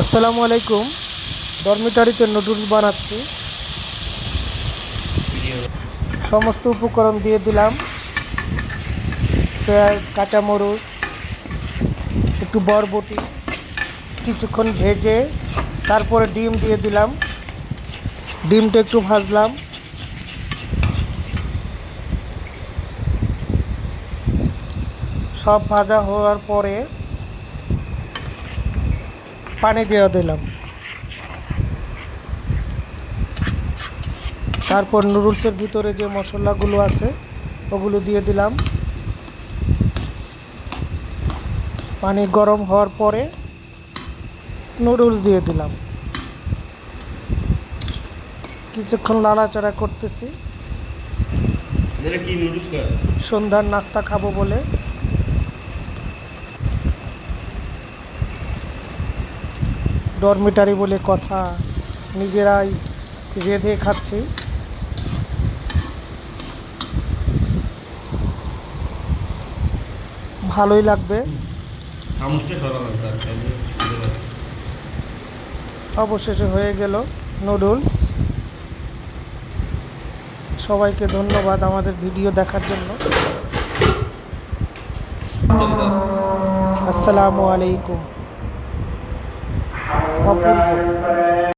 আসসালামু আলাইকুম। ডরমিটারিতে নুডলস বানাচ্ছি। সমস্ত উপকরণ দিয়ে দিলাম। পেঁয়াজ, কাঁচামরিচ, একটু বরবটি, কিছুক্ষণ ভেজে তারপরে ডিম দিয়ে দিলাম। ডিমটা একটু ভাজলাম। সব ভাজা হওয়ার পরে পানি দিয়ে দিলাম। তারপর নুডলসের ভিতরে যে মশলাগুলো আছে ওগুলো দিয়ে দিলাম। পানি গরম হওয়ার পরে নুডলস দিয়ে দিলাম। কিছুক্ষণ লাড়াচাড়া করতেছি। সন্ধ্যার নাস্তা খাব বলে। ডরমিটারি বলে কথা নিজেরাই রেঁধে খাচ্ছি। ভালোই লাগবে। অবশেষে হয়ে গেল নুডলস সবাইকে ধন্যবাদ আমাদের ভিডিও দেখার জন্য। আসসালামু আলাইকুম। 他不